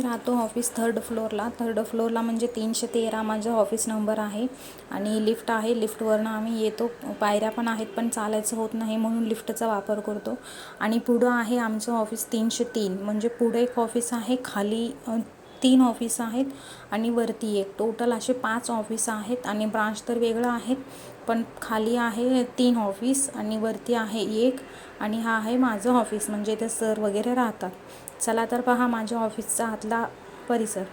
राहतो office third फ्लोअरला third फ्लोअरला म्हणजे तीनशे तेरा माझा ऑफिस नंबर आहे. आणि लिफ्ट आहे. लिफ्टवरनं आम्ही येतो. पायऱ्या पण आहेत पण चालायचं होत नाही म्हणून लिफ्टचा वापर करतो. आणि पुढं आहे आमचं ऑफिस तीनशे तीन. म्हणजे पुढं एक ऑफिस आहे खाली तीन ऑफिस आहेत आणि वरती एक. टोटल असे पाच ऑफिस आहेत आणि ब्रांच तर वेगळं आहेत पण खाली आहे तीन ऑफिस आणि वरती आहे एक आणि हा आहे माझं ऑफिस. म्हणजे इथे सर वगैरे राहतात. चला तर पहा माझ्या ऑफिसचा आतला परिसर.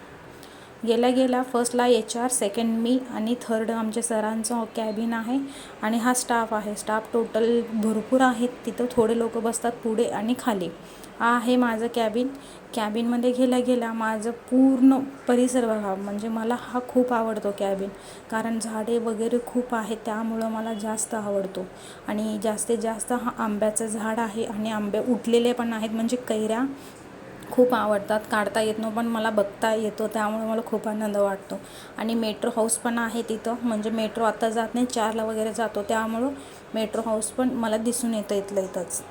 गेल्या गेल्या फर्स्टला एच आर सेकंड मी आणि थर्ड आमच्या सरांचं कॅबिन आहे आणि हा स्टाफ आहे. स्टाफ टोटल भरपूर आहेत. तिथं थोडे लोक बसतात पुढे आणि खाली. हा आहे माझं कॅबिन कॅबिनमध्ये गेल्या गेल्या माझं पूर्ण परिसर बघा. म्हणजे मला हा खूप आवडतो कॅबिन कारण झाडे वगैरे खूप आहेत त्यामुळं मला जास्त आवडतो. आणि जास्तीत जास्त हा आंब्याचं झाड आहे आणि आंबे उठलेले पण आहेत. म्हणजे कैऱ्या खूप आवडतात. काढता येत नाही पण मला बघता येतो. त्यामुळे मला खूप आनंद वाटतो. आणि मेट्रो हाऊस पण आहे तिथं. म्हणजे मेट्रो आता जात नाही चारला वगैरे जातो. त्यामुळं मेट्रो हाऊस पण मला दिसून येतं इथलं इथंच.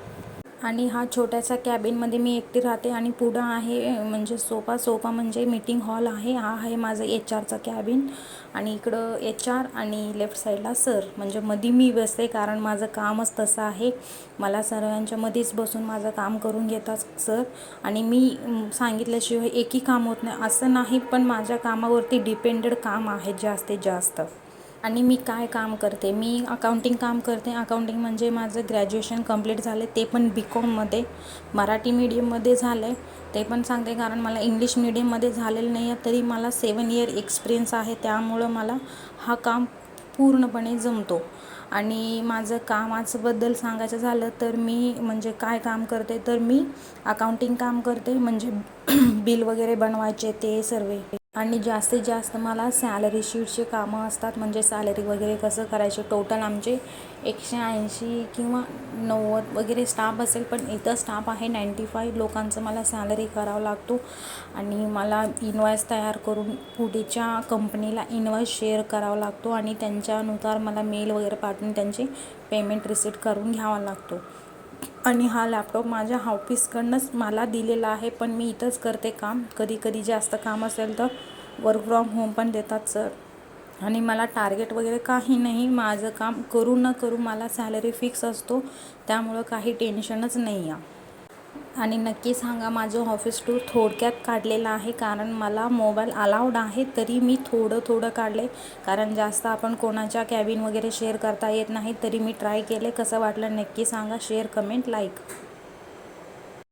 आणि हा छोट्याशा कॅबिनमध्ये मी एकटी राहते आणि पुढं आहे म्हणजे सोफा. सोफा म्हणजे मीटिंग हॉल आहे. हा आहे माझं एच आरचा कॅबिन आणि इकडं एच आर आणि लेफ्ट साईडला सर म्हणजे मध्ये मी बसते कारण माझं कामच तसं आहे. मला सर्वांच्या मध्येच बसून माझं काम करून घेतात सर आणि मी सांगितल्याशिवाय एकही काम होत नाही. असं नाही पण माझ्या कामावरती डिपेंडेड काम आहे जास्तीत जास्त. आणि मी काय काम करते? मी अकाउंटिंग काम करते. अकाउंटिंग म्हणजे माझं ग्रॅज्युएशन कंप्लीट झालं ते पण बी कॉममध्ये मराठी मीडियममध्ये झालं आहे ते पण सांगते कारण मला इंग्लिश मीडियममध्ये झालेलं नाही आहे तरी मला सेवन इयर एक्सपिरियन्स आहे. त्यामुळं मला हा काम पूर्णपणे जमतो. आणि माझं कामाचंबद्दल सांगायचं झालं तर मी म्हणजे काय काम करते? तर मी अकाउंटिंग काम करते. म्हणजे बिल वगैरे बनवायचे ते सर्व. आणि जास्तीत जास्त मला सॅलरी शीटचे कामं असतात म्हणजे सॅलरी वगैरे कसं करायचे? टोटल आमचे एकशे ऐंशी किंवा नव्वद वगैरे स्टाफ असेल पण इथं स्टाफ आहे नाईंटी फाईव्ह लोकांचं मला सॅलरी करावं लागतो. आणि मला इनवॉईस तयार करून पुढेच्या कंपनीला इनवॉइस शेअर करावा लागतो आणि त्यांच्यानुसार मला मेल वगैरे पाठवून त्यांचे पेमेंट रिसीट करून घ्यावा लागतो. आणि हा लॅपटॉप माझ्या ऑफिसकडनंच मला दिलेला आहे पण मी इथंच करते काम. कधी कधी जास्त काम असेल तर वर्क फ्रॉम होम पण देतात सर आणि मला टार्गेट वगैरे काही नाही. माझं काम करू न करू मला सॅलरी फिक्स असतो. त्यामुळं काही टेन्शनच नाही आहे आणि नक्की सांगा माझं ऑफिस टूर थोडक्यात काढलेलं आहे कारण मला मोबाईल अलाउड आहे तरी मी थोडं थोडं काढले कारण जास्त आपण कोणाच्या कॅबिन वगैरे शेअर करता येत नाही तरी मी ट्राय केले कसं वाटलं नक्की सांगा शेअर कमेंट लाईक